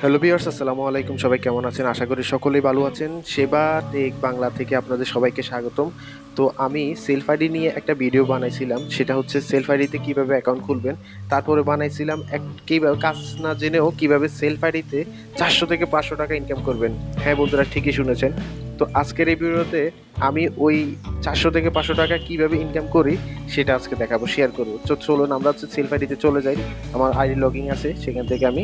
Hello বিয়ার্স আসসালামু আলাইকুম। সবাই কেমন আছেন? আশা করি সকলেই ভালো আছেন। সেবা টেক বাংলা থেকে আপনাদের সবাইকে স্বাগতম। তো আমি সেলফ আইডি নিয়ে একটা ভিডিও বানাইছিলাম। সেটা হচ্ছে সেলফ আইডিতে কীভাবে অ্যাকাউন্ট খুলবেন। তারপরে বানাইছিলাম এক কীভাবে কাজ না জেনেও কীভাবে সেলফ আইডিতে চারশো থেকে পাঁচশো টাকা ইনকাম করবেন। হ্যাঁ বন্ধুরা, ঠিকই শুনেছেন। তো আজকের এই ভিডিওতে আমি ওই চারশো থেকে পাঁচশো টাকা কীভাবে ইনকাম করি, সেটা আজকে দেখাবো শেয়ার করব। তো চলুন, আমরা হচ্ছে সেলফ আইডিতে চলে যাই। আমার আইডি লগিং আছে, সেখান থেকে আমি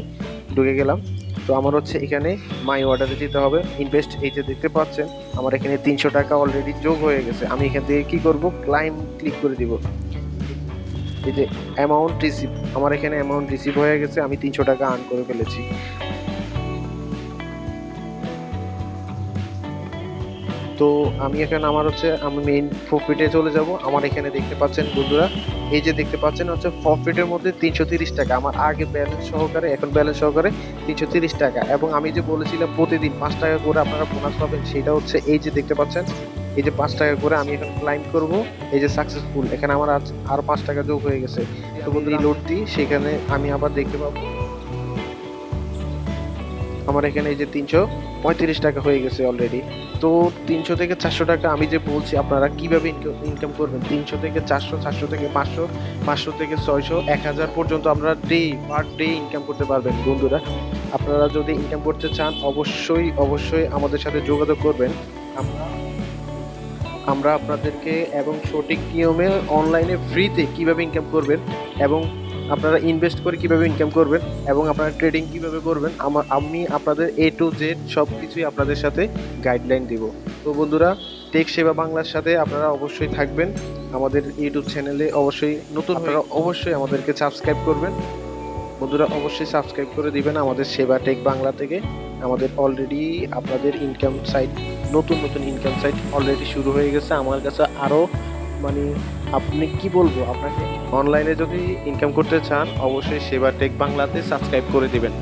ঢুকে গেলাম। তো আমার হচ্ছে এখানে মাই অর্ডারে দিতে হবে। ইনভেস্ট এই যে দেখতে পাচ্ছেন, আমার এখানে তিনশো টাকা অলরেডি যোগ হয়ে গেছে। আমি এখান থেকে কী করব? ক্লাইম ক্লিক করে দিব। এই যে অ্যামাউন্ট রিসিভ আমার এখানে অ্যামাউন্ট রিসিভ হয়ে গেছে, আমি তিনশো টাকা আর্ন করে ফেলেছি। তো আমি এখানে আমার হচ্ছে, আমি মেইন প্রফিটে চলে যাব। আমার এখানে দেখতে পাচ্ছেন বন্ধুরা, এই যে দেখতে পাচ্ছেন হচ্ছে প্রফিটের মধ্যে তিনশো তিরিশ টাকা। আমার আগে ব্যালেন্স সহকারে, এখন ব্যালেন্স সহকারে তিনশো তিরিশ টাকা। এবং আমি যে বলেছিলাম প্রতিদিন পাঁচ টাকা করে আপনারা বোনাস পাবেন, সেটা হচ্ছে এই যে দেখতে পাচ্ছেন, এই যে পাঁচ টাকা করে আমি এখন ক্লাইম করব। এই যে সাকসেসফুল এখানে আমার আর পাঁচ টাকা যোগ হয়ে গেছে। তো বন্ধু লোড দিই সেখানে আমি আবার দেখতে পাবো। আমার এখানে এই যে তিনশো পঁয়ত্রিশ টাকা হয়ে গেছে অলরেডি তো তিনশো থেকে চারশো টাকা আমি যে বলছি, আপনারা কীভাবে ইনকাম করবেন? তিনশো থেকে চারশো চারশো থেকে পাঁচশো পাঁচশো থেকে ছয়শো, এক হাজার পর্যন্ত আপনারা ডে পার ডে ইনকাম করতে পারবেন। বন্ধুরা, আপনারা যদি ইনকাম করতে চান, অবশ্যই অবশ্যই আমাদের সাথে যোগাযোগ করবেন। আমরা আমরা আপনাদেরকে এবং সঠিক নিয়মে অনলাইনে ফ্রিতে কীভাবে ইনকাম করবেন এবং আপনারা ইনভেস্ট করে কীভাবে ইনকাম করবেন এবং আপনারা ট্রেডিং কীভাবে করবেন, আমার, আমি আপনাদের এ টু জেড সব কিছুই আপনাদের সাথে গাইডলাইন দিব। তো বন্ধুরা টেক সেবা বাংলার সাথে আপনারা অবশ্যই থাকবেন। আমাদের ইউটিউব চ্যানেলে অবশ্যই নতুন আপনারা অবশ্যই আমাদেরকে সাবস্ক্রাইব করবেন। বন্ধুরা, অবশ্যই সাবস্ক্রাইব করে দিবেন আমাদের সেবা টেক বাংলা থেকে। আমাদের অলরেডি আপনাদের ইনকাম সাইট নতুন নতুন ইনকাম সাইট অলরেডি শুরু হয়ে গেছে। আমার কাছে আরও মানে আপনি কি বলব? আপনাকে অনলাইনে যদি ইনকাম করতে চান অবশ্যই সেবা টেক বাংলাতে সাবস্ক্রাইব করে দিবেন।